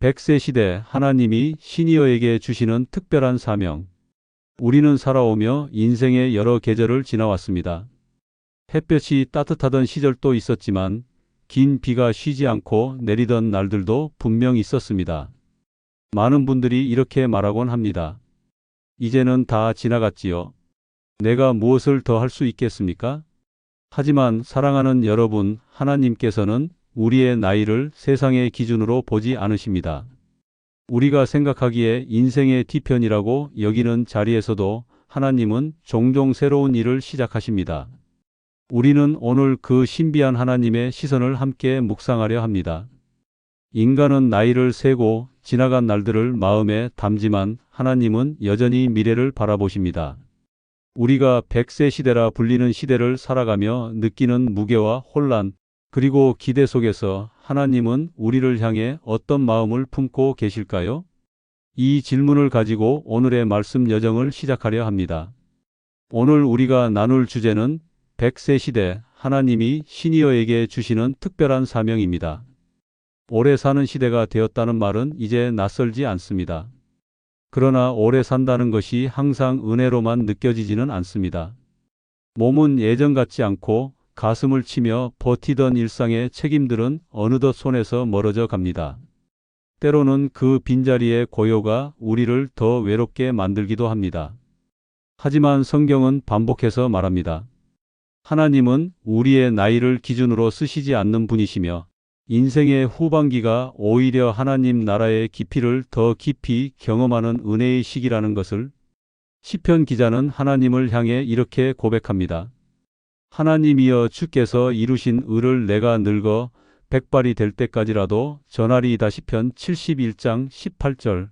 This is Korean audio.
100세 시대 하나님이 시니어에게 주시는 특별한 사명. 우리는 살아오며 인생의 여러 계절을 지나왔습니다. 햇볕이 따뜻하던 시절도 있었지만 긴 비가 쉬지 않고 내리던 날들도 분명 있었습니다. 많은 분들이 이렇게 말하곤 합니다. 이제는 다 지나갔지요. 내가 무엇을 더 할 수 있겠습니까? 하지만 사랑하는 여러분, 하나님께서는 우리의 나이를 세상의 기준으로 보지 않으십니다. 우리가 생각하기에 인생의 뒤편이라고 여기는 자리에서도 하나님은 종종 새로운 일을 시작하십니다. 우리는 오늘 그 신비한 하나님의 시선을 함께 묵상하려 합니다. 인간은 나이를 세고 지나간 날들을 마음에 담지만 하나님은 여전히 미래를 바라보십니다. 우리가 100세 시대라 불리는 시대를 살아가며 느끼는 무게와 혼란, 그리고 기대 속에서 하나님은 우리를 향해 어떤 마음을 품고 계실까요? 이 질문을 가지고 오늘의 말씀 여정을 시작하려 합니다. 오늘 우리가 나눌 주제는 100세 시대 하나님이 시니어에게 주시는 특별한 사명입니다. 오래 사는 시대가 되었다는 말은 이제 낯설지 않습니다. 그러나 오래 산다는 것이 항상 은혜로만 느껴지지는 않습니다. 몸은 예전 같지 않고 가슴을 치며 버티던 일상의 책임들은 어느덧 손에서 멀어져 갑니다. 때로는 그 빈자리의 고요가 우리를 더 외롭게 만들기도 합니다. 하지만 성경은 반복해서 말합니다. 하나님은 우리의 나이를 기준으로 쓰시지 않는 분이시며 인생의 후반기가 오히려 하나님 나라의 깊이를 더 깊이 경험하는 은혜의 시기라는 것을 시편 기자는 하나님을 향해 이렇게 고백합니다. 하나님이여 주께서 이루신 의를 내가 늙어 백발이 될 때까지라도 전하리이다 시편 71장 18절